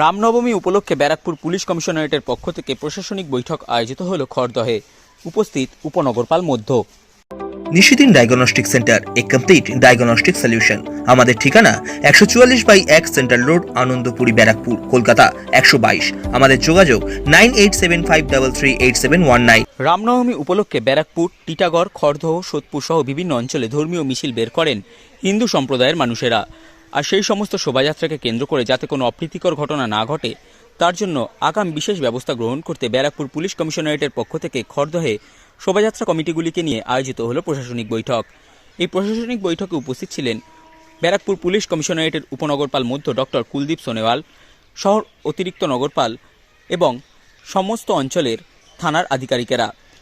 রামনবমী উপলক্ষে ব্যারাকপুর পুলিশ কমিশনারেটের পক্ষ থেকে প্রশাসনিক বৈঠক আয়োজিত হল খড়দহে। উপস্থিত উপনগরপাল মধ্য। Nishidin diagnostic centre a complete diagnostic solution. আমাদের ঠিকানা একশো চুয়াল্লিশ বাই এক সেন্ট্রাল রোড আনন্দপুরি ব্যারাকপুর কলকাতা একশো বাইশ। আমাদের যোগাযোগ nine eight seven five double three eight seven one nine. Ramnavami উপলক্ষে ব্যারাকপুর টিটাগড় খড়দহ সোদপুর সহ বিভিন্ন অঞ্চলে ধর্মীয় মিছিল বের করেন হিন্দু সম্প্রদায়ের মানুষেরা। আর সেই সমস্ত শোভাযাত্রাকে কেন্দ্র করে যাতে কোনো অপ্রীতিকর ঘটনা না ঘটে, তার জন্য আগাম বিশেষ ব্যবস্থা গ্রহণ করতে ব্যারাকপুর পুলিশ কমিশনারেটের পক্ষ থেকে খড়দহে শোভাযাত্রা কমিটিগুলিকে নিয়ে আয়োজিত হলো প্রশাসনিক বৈঠক। এই প্রশাসনিক বৈঠকে উপস্থিত ছিলেন ব্যারাকপুর পুলিশ কমিশনারেটের উপনগরপাল মধ্য ডক্টর কুলদীপ সোনেওয়াল, শহর অতিরিক্ত নগরপাল এবং সমস্ত অঞ্চলের থানার আধিকারিকেরা।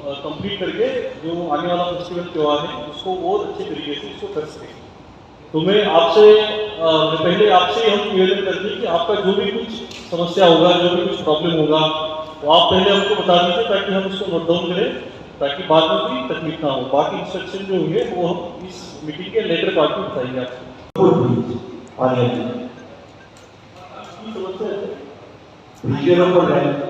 कंप्लीट करके जो आने वाला फेस्टिवल त्यौहार है उसको और अच्छे तरीके से उसको कर सकें। तो मैं आपसे पहले आपसे हम निवेदन करते हैं कि आपका जो भी कुछ समस्या होगा जो भी कुछ प्रॉब्लम होगा वो आप पहले हमको बता दीजिए ताकि हम उसको नोट डाउन करें ताकि बाद में कोई तकलीफ़ ना हो। बाकी इंस्ट्रक्शन जो हुए वो हम इस मीटिंग के लेटर पार्ट में बताएँगे आपको। समस्या है।